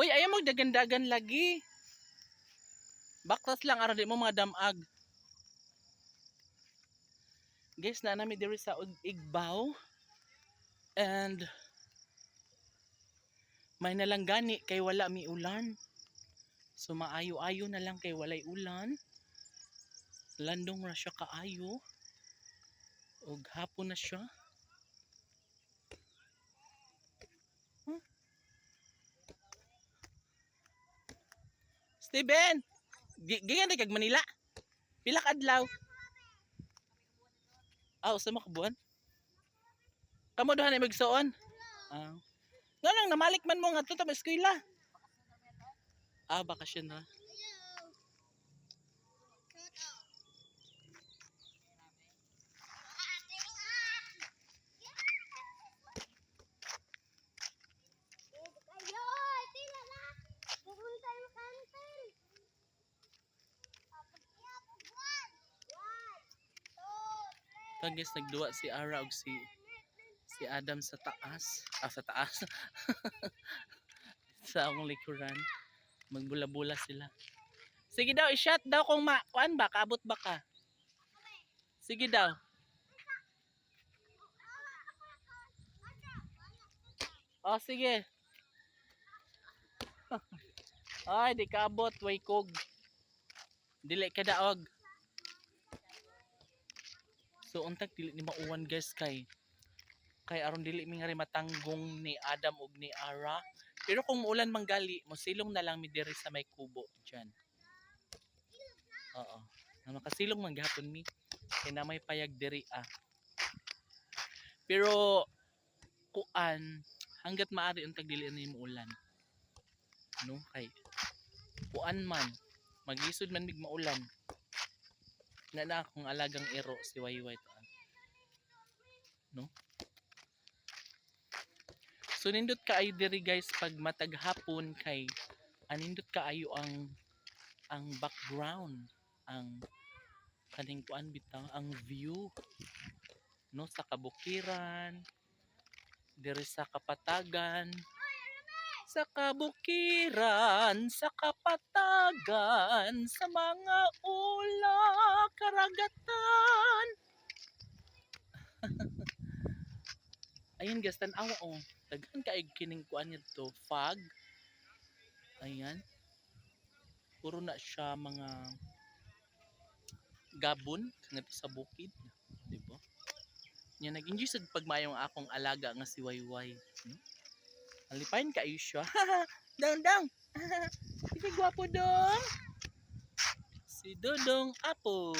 Hoy, ayaw mo dagan-dagan lagi. Baktas lang aron di mo mga damag. Guys, na nami diri sa Igbaw. And may nalanggani kay wala mi ulan. So maayo-ayo na lang kay walay ulan. Landong ra siya kaayo. Ug hapon na siya. Steven! Gi- Gigan kag Manila. Pila ka adlaw? Ah, usa mo ka buwan? Kamo duha na magsuon? Ah. Nga lang namalik man mo nga to ta eskwela. Ah, bakasyon na. Guys, nagduwa si Ara ug si si Adam sa taas. Ah, sa taas. sa akong likuran. Magbula-bula sila. Sige daw, i-shot daw kung ma... Kuan ba? Kaabot ba ka? Sige daw. Oh, sige. Ay, di kaabot. Way kog. Dili ka daog. So untag dili ni mauwan guys kay kay aron dili mi nga matanggong ni Adam ug ni Ara. Pero kung muulan manggali, mosilong na lang mi diri sa may kubo diyan. Oo. Na makasilong man gihapon mi kay na may payag diri ah. Pero kuan hanggat maaari untag dili ni muulan. No kay kuan man maglisod man mig maulan na na akong alagang ero si Wayway to. No? So nindot kaayo diri guys pag matag hapon kay anindot kaayo ang ang background ang kaning kuan bitaw ang view no sa kabukiran diri sa kapatagan sa kabukiran, sa kapatagan, sa mga ula, karagatan. Ayun guys, tanawa oh. Daghan ka kining kuan nito, fog. Ayan. Puro na siya mga gabon ngadto sa bukid, di ba? Nya nag-enjoy sad pagmayong akong alaga nga si Wayway, no? Alipain kayo siya. dong, dong. Sige, gwapo dong. Si Dodong Apo.